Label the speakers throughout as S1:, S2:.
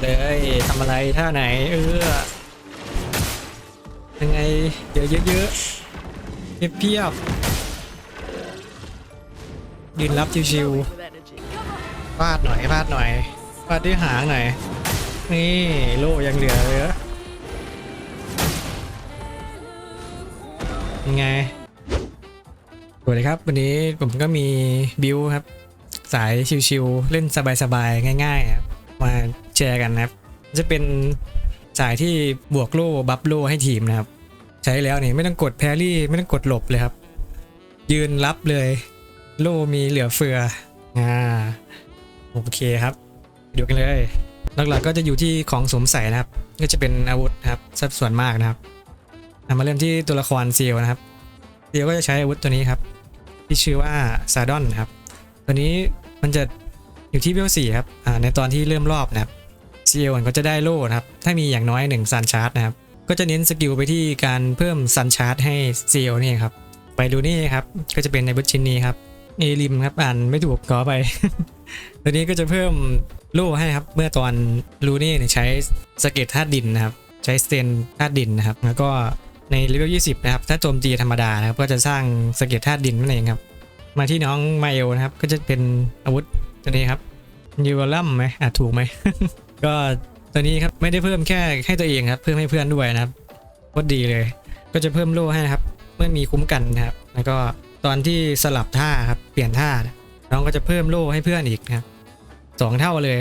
S1: เลยทำอะไรท่าไหน เออยังไงเดี๋ยวเยอะเพียบเพียบยืนรับชิวๆฟาดหน่อยฟาดหน่อยฟาดด้วยหางหน่อยนี่โล่ยังเหลือเลยอยังไงสวัสดีครับ วันนี้ผมก็มีบิวครับ สายชิวๆเล่นสบายๆ ง่ายๆครับมา แชร์กันนะครับ จะเป็นสายที่บวกโล่บัฟโล่ให้ทีมนะครับ ใช้แล้วนี่ไม่ต้องกดแพรี่ไม่ต้องกดหลบเลยครับ ยืนรับเลย โล่มีเหลือเฟืออ่าโอเคครับดูกันเลยหลักๆก็จะอยู่ที่ของสวมใส่นะครับ ก็จะเป็นอาวุธครับสัดส่วนมากนะครับมาเริ่มที่ตัวละครเซียวนะครับเซียวก็จะใช้อาวุธตัวนี้ครับ ที่ชื่อว่าซาดอนครับ ตัวนี้มันจะอยู่ที่เวลสี่ครับในตอนที่เริ่มรอบนะครับ เซียวก็จะได้โล่นะครับ ถ้ามีอย่างน้อย1ซันชาร์จนะครับ ก็จะเน้นสกิลไปที่การเพิ่มซันชาร์จให้เซียวนี่ครับ ไปดูนี่ครับ ก็จะเป็นในบุชินนี้ครับเอลิมครับอ่านไม่ถูกขอไป ตัวนี้ก็จะเพิ่มโล่ให้ครับ เมื่อตอนลูนี่ใช้สเก็ตธาตุดินนะครับ ใช้สเตนธาตุดินนะครับ แล้วก็ในเลเวล20 นะครับ ถ้าโจมตีธรรมดานะครับ ก็จะสร้างสเก็ตธาตุดินนั่นเองครับ มาที่น้องไมเอลนะครับ ก็จะเป็นอาวุธตัวนี้ครับยูวลัมไหมอะถูกไหม ก็ตัวนี้ครับไม่ได้เพิ่มแค่ให้ตัวเองครับ เพิ่มให้เพื่อนด้วยนะครับโคตรดีเลย ก็จะเพิ่มโล่ให้นะครับ เมื่อมีคุ้มกันนะครับ แล้วก็ตอนที่สลับท่าครับเปลี่ยนท่าน้องก็จะเพิ่มโล่ให้เพื่อนอีกนะครับสองเท่าเลย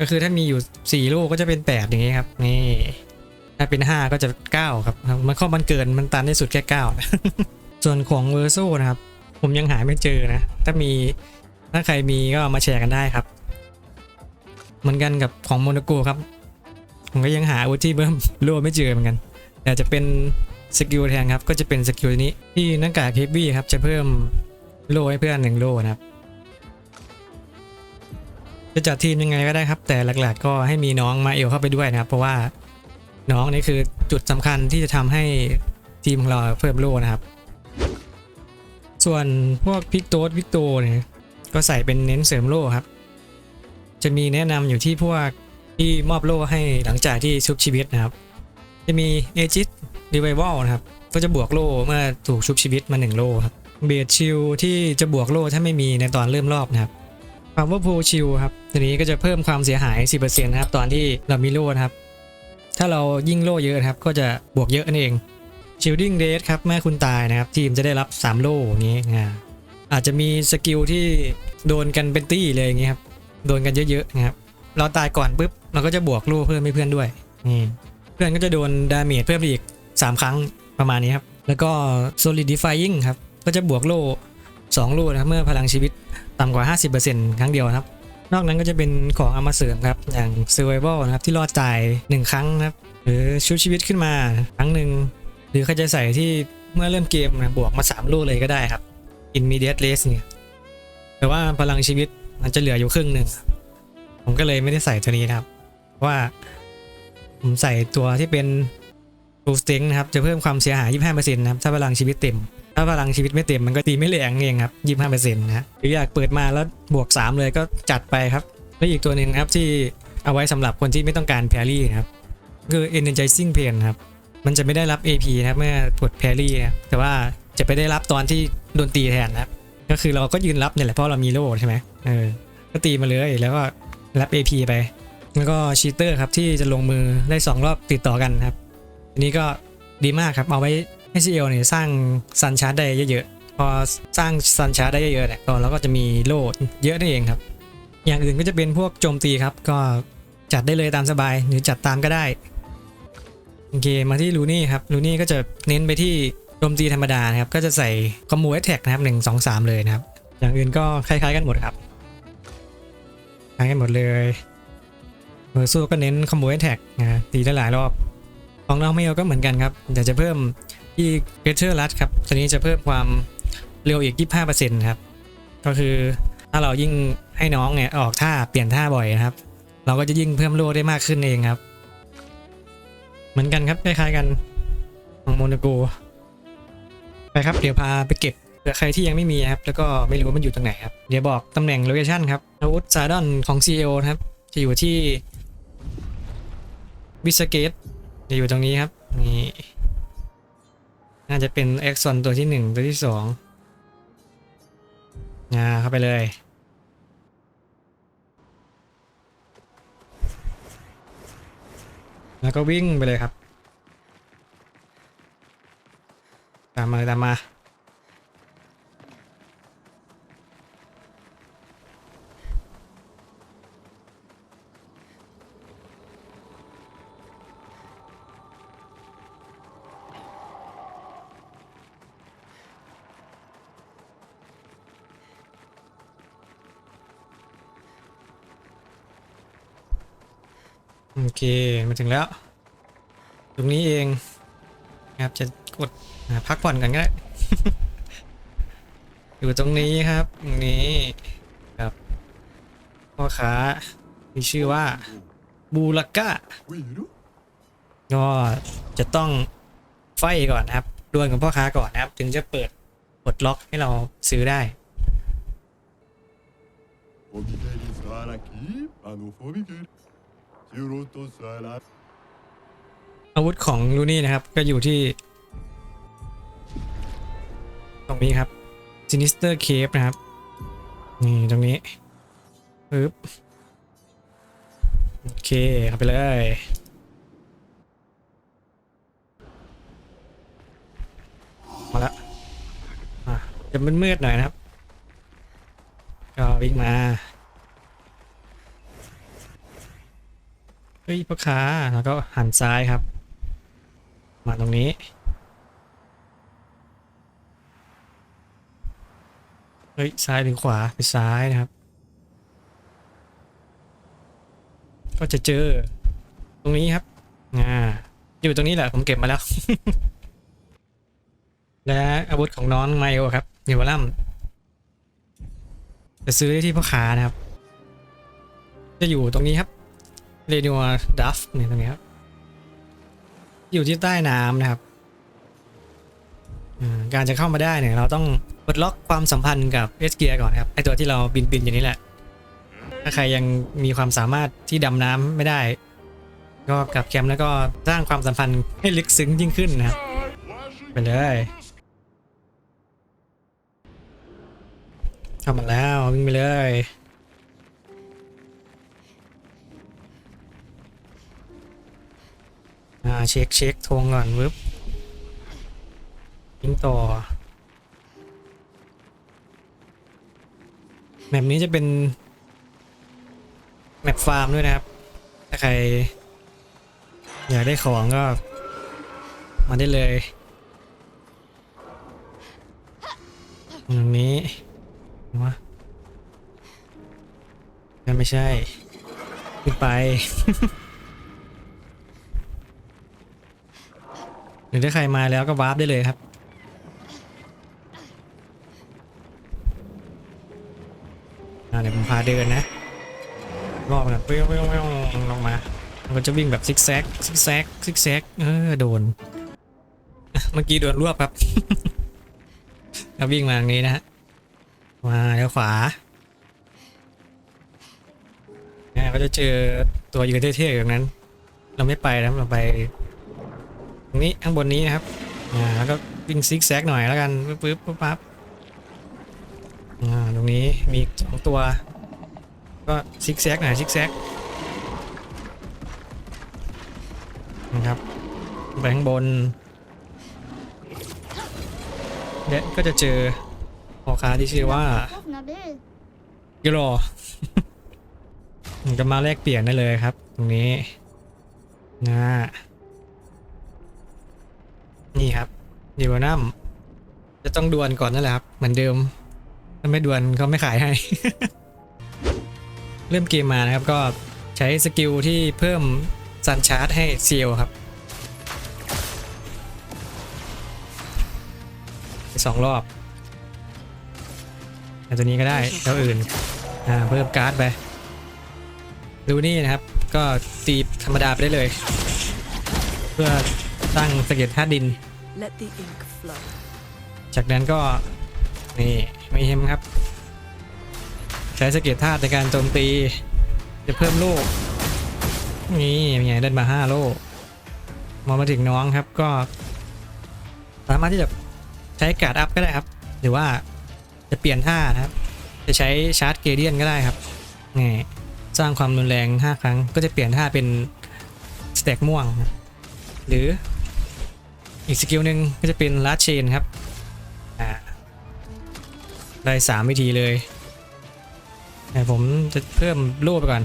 S1: ก็คือถ้ามีอยู่สี่โล่ก็จะเป็นแปดอย่างงี้ครับนี่ถ้าเป็นห้าก็จะเก้าครับมันข้อมันเกินมันตันได้สุดแค่เก้าส่วนของเวอร์โซนะครับ ผมยังหาไม่เจอนะ ถ้ามีถ้าใครมีก็มาแชร์กันได้ครับ เหมือนกันกับของโมโนโกครับ ผมก็ยังหาอาวุธที่เพิ่มโล่ไม่เจอเหมือนกัน แต่จะเป็นสกิลแทนครับก็จะเป็นสกิลนี้ที่หน้ากากเฮฟวี่ครับจะเพิ่มโล่ให้เพื่อนหนึ่งโล่นะครับจะจัดทีมยังไงก็ได้ครับ แต่หลักๆ ก็ให้มีน้องมาเอลเข้าไปด้วยนะครับ เพราะว่าน้องนี่คือจุดสำคัญที่จะทำให้ทีมของเราเพิ่มโล่นะครับ ส่วนพวกพิกโตสวิกโตเนี่ยก็ใส่เป็นเน้นเสริมโล่ครับ จะมีแนะนำอยู่ที่พวกที่มอบโล่ให้หลังจากที่ชุบชีวิตนะครับ จะมีเอจิตรีไววัลนะครับ ก็จะบวกโล่เมื่อถูกชุบชีวิตมาหนึ่งโล่ครับเบดชิลที่จะบวกโล่ถ้าไม่มีในตอนเริ่มรอบนะครับ power p o ชิลครับตัวนี้ก็จะเพิ่มความเสียหาย 10%นะครับตอนที่เรามีโล่นะครับ ถ้าเรายิ่งโล่เยอะครับ ก็จะบวกเยอะนั่นเอง shielding d a t ครับเมื่อคุณตายนะครับ ทีมจะได้รับ 3 โล่อย่างนี้อ่าอาจจะมีสกิลที่โดนกันเป็นตี้เลยอย่างนี้ครับ โดนกันเยอะๆนะครับเราตายก่อนปุ๊บเราก็จะบวกโล่เพิ่มให้เพื่อนด้วยนี่เพื่อนก็จะโดนดาเมจเพิ่มอีก 3 ครั้งประมาณนี้ครับ แล้วก็ solidifying ครับ ก็จะบวกโล่2โล่นะครับเมื่อพลังชีวิตต่ำกว่า 50%ครั้งเดียวนะครับ นอกนั้นก็จะเป็นของเอามาเสริมครับ อย่าง survival นะครับที่รอดตาย 1 ครั้งนะครับ หรือชุบชีวิตขึ้นมาครั้งหนึ่ง หรือเขาจะใส่ที่เมื่อเริ่มเกมนะบวกมา 3 ลูกเลยก็ได้ครับ immediate race เนี่ย แต่ว่าพลังชีวิต มันจะเหลืออยู่ครึ่งหนึ่งผมก็เลยไม่ได้ใส่ตัวนี้นะครับ ว่า ผมใส่ตัวที่เป็น full strength นะครับ จะเพิ่มความเสียหาย 25%นะครับ ถ้าพลังชีวิตเต็ม ถ้าพลังชีวิตไม่เต็มมันก็ตีไม่แรงเองครับ 25%นะฮะหรืออยากเปิดมาแล้วบวก 3 เลยก็จัดไปครับ แล้วอีกตัวหนึ่งครับที่เอาไว้สำหรับคนที่ไม่ต้องการแพรี่นะครับ คือ energizing pain ครับ มันจะไม่ได้รับ AP นะครับเมื่อกดแพรี่นะแต่ว่าจะไปได้รับตอนที่โดนตีแทนนะครับ ก็คือเราก็ยืนรับเนี่ยแหละเพราะเรามีโล่ใช่ไหมเออก็ตีมาเลยแล้วก็รับ AP ไป แล้วก็ชีเตอร์ครับที่จะลงมือได้ 2 รอบติดต่อกันครับอันนี้ก็ดีมากครับเอาไว้ให้ CL เนี่ยสร้างซันชาร์จได้เยอะๆพอสร้างซันชาร์จได้เยอะๆเนี่ยก็เราก็จะมีโล่เยอะนั่นเองครับ อย่างอื่นก็จะเป็นพวกโจมตีครับ ก็จัดได้เลยตามสบายหรือจัดตามก็ได้โอเคมาที่ลูนี่ครับลูนี่ก็จะเน้นไปที่ โจมตีธรรมดานะครับ ก็จะใส่คอมโบแท็กนะครับหนึ่งสองสามเลยนะครับ อย่างอื่นก็คล้ายๆกันหมดครับคล้ายกันหมดเลยเมอร์ซูก็เน้นคอมโบแท็กนะตีได้หลายรอบ ของน้องไม่เอาก็เหมือนกันครับแต่จะเพิ่มที่เ e เ e อร์ลัดครับตัวนี้จะเพิ่มความเร็วอีก 25%ครับ ก็คือถ้าเรายิ่งให้น้องเนี่ยออกท่าเปลี่ยนท่าบ่อยนะครับ เราก็จะยิ่งเพิ่มโลได้มากขึ้นเองครับ เหมือนกันครับคล้ายๆกันของโมนาโก ไปครับเดี๋ยวพาไปเก็บเผื่อใครที่ยังไม่มีครับแล้วก็ไม่รู้ว่ามันอยู่ตรงไหนครับเดี๋ยวบอกตำแหน่งโลเคชั่นครับอาวุธซาดอนของ CEO นะครับจะอยู่ที่บิสเกตจะอยู่ตรงนี้ครับนี่น่าจะเป็นเอ็กซอนตัวที่หนึ่งตัวที่สองอ่าเข้าไปเลยแล้วก็วิ่งไปเลยครับ ตามมาตามมาโอเค มาถึงแล้ว ตรงนี้เองนะครับจะ กดพักผ่อนกันก็ได้ อยู่ตรงนี้ครับตรงนี้ครับพ่อค้ามีชื่อว่าบูลก้าก็จะต้องไฟก่อนครับดวลกับพ่อค้าก่อนครับ ถึงจะเปิดปลดล็อกให้เราซื้อได้อาวุธของลูนี่นะครับ ก็อยู่ที่ รงนี้ครับ Sinister Cave นะครับ นี่ตรงนี้ปึ๊บโอเคเข้าไปเลยมาละอะจะมืดๆหน่อยนะครับ ก็วิ่งมา เฮ้ยพ่อค้าแล้วก็หันซ้ายครับ มาตรงนี้ เฮ้ย ซ้ายหรือขวาไปซ้ายนะครับ ก็จะเจอ ตรงนี้ครับอ่าอยู่ตรงนี้แหละผมเก็บมาแล้ว และอาวุธของน้องไมโอครับเนิวลัมจะซื้อได้ที่พ่อค้านะครับ จะอยู่ตรงนี้ครับเรดิโอดัฟเนี่ยตรงนี้ครับ อยู่ที่ใต้น้ำนะครับ การจะเข้ามาได้เนี่ยเราต้อง ปลดล็อกความสัมพันธ์กับเอสเกียก่อนครับไอตัวที่เราบินบินอยู่นี่แหละ ถ้าใครยังมีความสามารถที่ดำน้ำไม่ได้ ก็กลับแคมป์แล้วก็สร้างความสัมพันธ์ให้ลึกซึ้งยิ่งขึ้นนะครับไปเลยเข้ามาแล้ววิ่งไปเลยอ่าเช็คเช็คทวงก่อนวึบยิงต่อ แมปนี้จะเป็นแมปฟาร์มด้วยนะครับ ถ้าใคร อยากได้ของก็ มาได้เลยตรงนี้วะยังไม่ใช่ ขึ้นไป หรือถ้าใครมาแล้วก็วาร์ปได้เลยครับ อ่า เดี๋ยวผมพาเดินนะรอบนะเปี้ยวเปรี้ยวเปี้ยวลงมา มันก็จะวิ่งแบบซิกแซกซิกแซกซิกแซกเออโดน เมื่อกี้โดนรวบครับแล้ววิ่งมาทางนี้นะฮะมาแล้วขวาเนี่ยก็จะเจอตัวยืนเท่ๆอย่างนั้น เราไม่ไปนะเราไปตรงนี้ข้างบนนี้นะครับอ่าแล้วก็วิ่งซิกแซกหน่อยแล้วกันปึ๊บปึ๊บปึ๊บปั๊บ อ่าตรงนี้มีสองตัว ก็ซิกแซกหน่อยซิกแซกนะครับไปข้างบนและก็จะเจอพอคาที่ชื่อว่ากิโลจะมาแลกเปลี่ยนได้เลยครับ ตรงนี้นะนี่ครับยูโรนัมจะต้องดวลก่อนนั่นแหละครับ เหมือนเดิม ถ้าไม่ดวลเขาไม่ขายให้ เริ่มเกมมานะครับก็ใช้สกิลที่เพิ่มซันชาร์จให้เซียวครับไปสองรอบแต่ตัวนี้ก็ได้แล้วอื่นอ่าเพิ่มการ์ดไปดูนี่นะครับ ก็ตีธรรมดาไปได้เลย เพื่อตั้งสะเก็ดธาตุดิน
S2: Let the ink flow.
S1: จากนั้นก็ นี่ไม่เฮมครับ ใช้สเก็ดธาตุในการโจมตี จะเพิ่มลูก นี่เป็นไงได้มาห้าโลมามาถึงน้องครับก็ สามารถที่จะใช้การ์ดอัพก็ได้ครับ หรือว่าจะเปลี่ยนท่านะครับ จะใช้ชาร์จเกเดียนก็ได้ครับนี่สร้างความรุนแรง 5 ครั้ง ก็จะเปลี่ยนท่าเป็นสเต็กม่วง หรืออีกสกิลหนึ่งก็จะเป็นลัดเชนครับ ได้สามวิธีเลยแต่ผมจะเพิ่มโล่ไปก่อน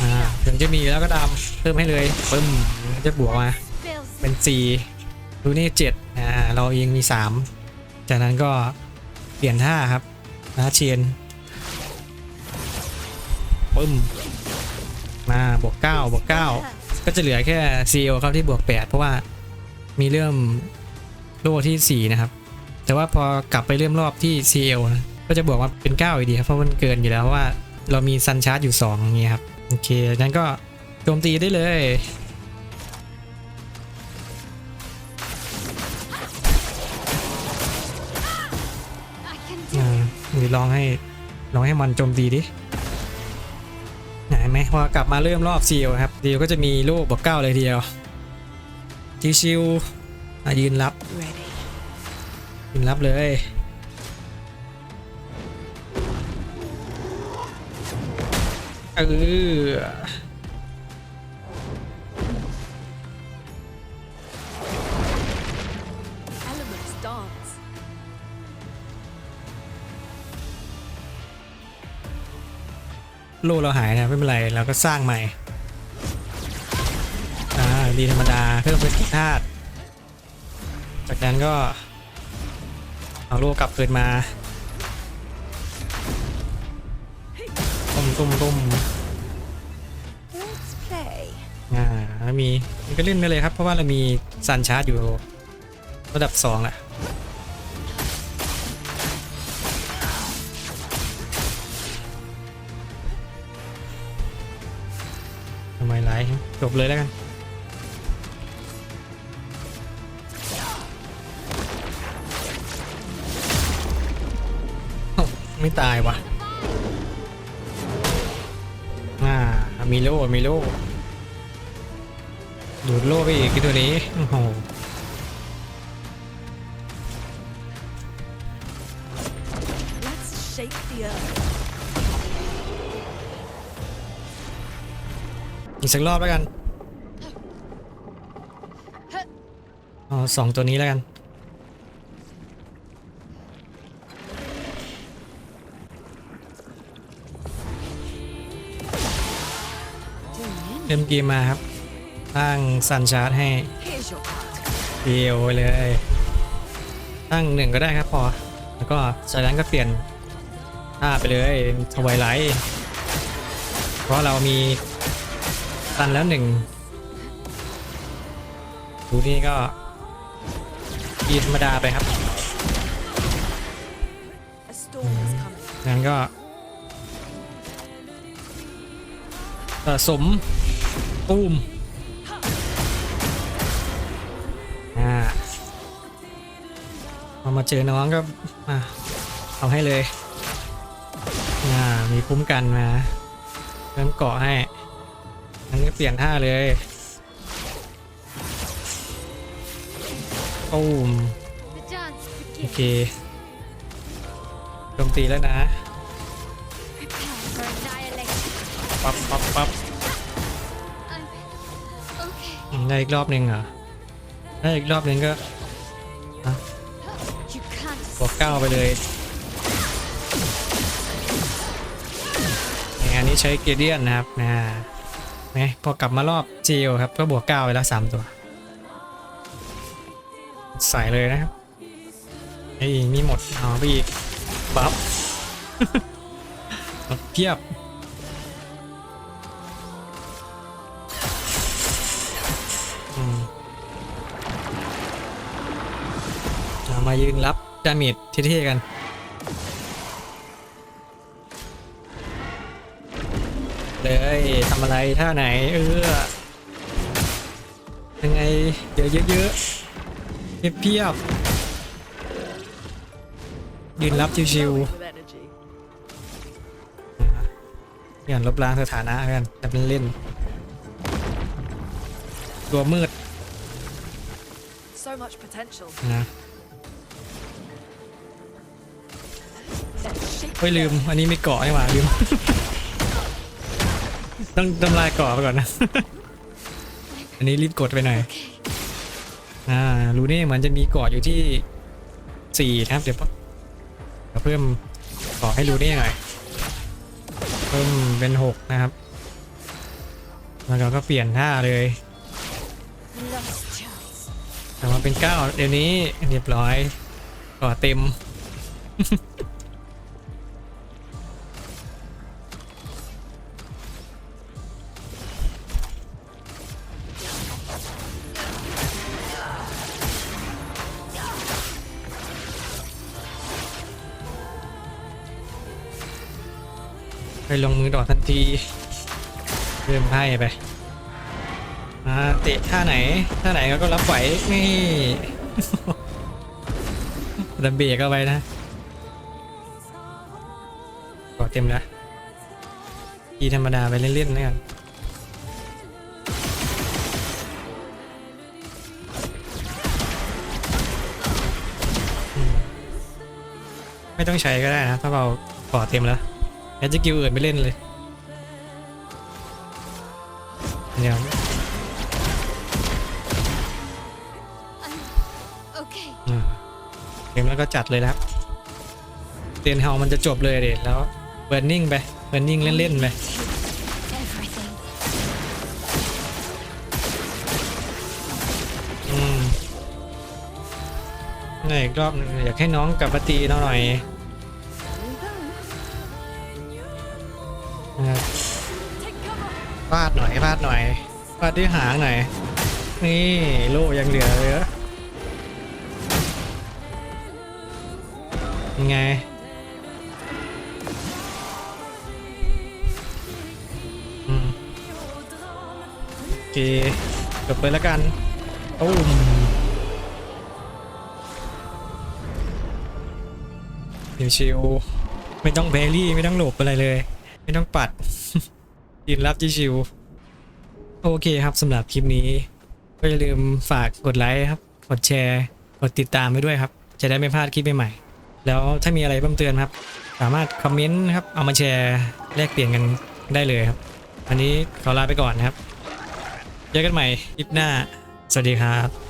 S1: อ่าถึงจะมีแล้วก็ดามเพิ่มให้เลยปึ้มมันจะบวกมาเป็น4ดูนี่7อ่าเราเองมี3จากนั้นก็เปลี่ยนท่าครับนะเชียนปึ้มมาบวก9บวก9ก็จะเหลือแค่ CL ครับที่บวก8เพราะว่ามีเริ่มโล่ที่4นะครับ แต่ว่าพอกลับไปเริ่มรอบที่ CL นะก็จะบวกมาเป็น9อยู่ดีครับเพราะมันเกินอยู่แล้วเพราะว่าเรามีซันชาร์จอยู่2อย่างเงี้ยครับโอเคนั้นก็โจมตีได้เลยอ่าหรือลองให้ลองให้มันโจมตีดิไหนไหมพอกลับมาเริ่มรอบซีลครับซีลก็จะมีลูกบอกเก้าเลยทีเดียวทีชิวอะยืนรับ
S2: Ready.
S1: ยืนรับเลย เออ
S2: Elements dance.
S1: ลูกเราหายนะไม่เป็นไรเราก็สร้างใหม่ อ่า ดีธรรมดาเพิ่มเป็นธาตุจากนั้นก็ เอาลูกกลับคืนมาตุ้มตุ้มตุ้ม
S2: Let's play.
S1: อ่าแล้วมีมันก็เล่นได้เลยครับ เพราะว่าเรามีซันชาร์จอยู่ระดับ2แหละทำไมไลฟ์จบเลยแล้วกัน ไม่ตายวะอ่ามีโล่มีโล่ดูดโล่ไปอีกไอ้ตัวนี้โอ้โห
S2: Let's shake the earth.
S1: อีกสักรอบแล้วกันเอาสองตัวนี้แล้วกัน เริ่มเกมมาครับตั้งซันชาร์จให้เดียวไปเลย ตั้งหนึ่งก็ได้ครับพอ แล้วก็จากนั้นก็เปลี่ยนท่าไปเลยทวายไลท์เพราะเรามีตันแล้วหนึ่งดูนี่ก็กีธรรมดาไปครับงั้นก็สะสม ตูมอ่ามาเจอน้องก็อะเอาให้เลยอ่ามีคุ้มกันมาเริ่มเกาะให้งั้นก็เปลี่ยนท่าเลยตูมโอเคโจมตีแล้วนะ ได้อีกรอบหนึ่งเหรอได้อีกรอบหนึ่งก็บวกเก้าไปเลยงานนี้ใช้เกเดียนนะครับนะไหมพอกลับมารอบเจลครับก็บวกเก้าไปแล้วสามตัว ใส่เลยนะครับไอ้นี่หมดเอาไปอีกบัฟบัฟเพียบ มายืนรับดาเมจเท่ๆกัน เลยทำอะไรท่าไหน เออยังไงเดี๋ยวเยอะๆเพียบๆยืนรับชิว
S2: Glowing with energy.
S1: ๆอย่างลบล้างสถานะกันแต่เป็นเล่น ตัวมืด
S2: So much potential.
S1: น เฮ้ยลืม อันนี้ไม่เกาะนี่หว่าลืม ต้องทำลายเกาะไปก่อนนะ อันนี้รีบกดไปหน่อย อ่า รูนี่เหมือนจะมีเกาะอยู่ที่สี่นะครับ เดี๋ยวเดี๋ยวเพิ่มเกาะให้รูนี่หน่อย เพิ่มเป็นหกนะครับ แล้วเราก็เปลี่ยนท่าเลยแต่ว่าเป็นเก้าเดี๋ยวนี้เรียบร้อยเกาะเต็ม ไปลงมือดอดทันทีเริ่มไพ่ไปอ่าเตะท่าไหนท่าไหนเราก็รับไหวนี่ดันเบรกเอาไว้นะก็เต็มแล้วทีธรรมดาไปเล่นๆนะกันอืมไม่ต้องใช้ก็ได้นะ ถ้าเราก่อเต็มแล้ว แล้วจะกิวอื่นไปเล่นเลยเดี๋ยว
S3: Okay.
S1: อ่าเกมแล้วก็จัดเลยนะครับเตียนเฮามันจะจบเลยเด็ดแล้วเบิร์นนิ่งไปเบิร์นนิ่งเล่นๆไป
S3: Everything.
S1: อืมไหนอีกรอบหนึงอยากให้น้องกลับมาตีหน่อย
S2: cover.
S1: ฟาดหน่อยฟาดหน่อยฟาดด้วยหางหน่อยนี่โล่ยังเหลือเลยอะยังไงอืมโอเคจบเลยแล้วกันตุ้มชิวๆไม่ต้องแบรี่ไม่ต้องหลบอะไรเลย ไม่ต้องปัด ยืนรับที่ชิว โอเคครับสำหรับคลิปนี้ ก็อย่าลืมฝากกดไลค์ครับ กดแชร์ กดติดตามไปด้วยครับ จะได้ไม่พลาดคลิปใหม่ๆแล้วถ้ามีอะไรเพิ่มเติมครับ สามารถคอมเมนต์ครับ เอามาแชร์แลกเปลี่ยนกันได้เลยครับวันนี้ขอลาไปก่อนนะครับ เจอกันใหม่คลิปหน้า สวัสดีครับ